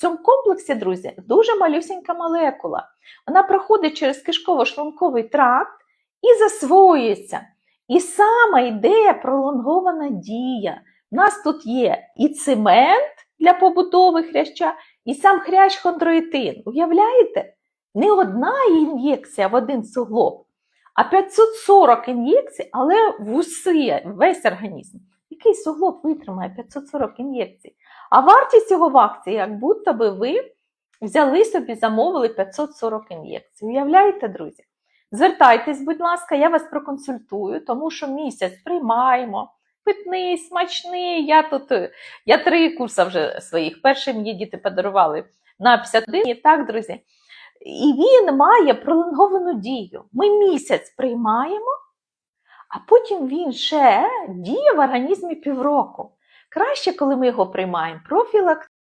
цьому комплексі, друзі, дуже малюсенька молекула. Вона проходить через кишково-шлунковий тракт і засвоюється. І саме йде пролонгована дія. У нас тут є і цемент для побудови хряща, і сам хрящ хондроїтин. Уявляєте? Не одна ін'єкція в один суглоб, а 540 ін'єкцій, але в уси, весь організм. Який суглоб витримає 540 ін'єкцій? А вартість цього в акції, як будто би ви взяли собі, замовили 540 ін'єкцій. Уявляєте, друзі? Звертайтесь, будь ласка, я вас проконсультую, тому що місяць приймаємо. Питний, смачний. Я тут е, я три курси вже своїх. Перший мені діти подарували на 51. І так, друзі. І він має пролонговану дію. Ми місяць приймаємо, а потім він ще діє в організмі півроку. Краще, коли ми його приймаємо профілактично.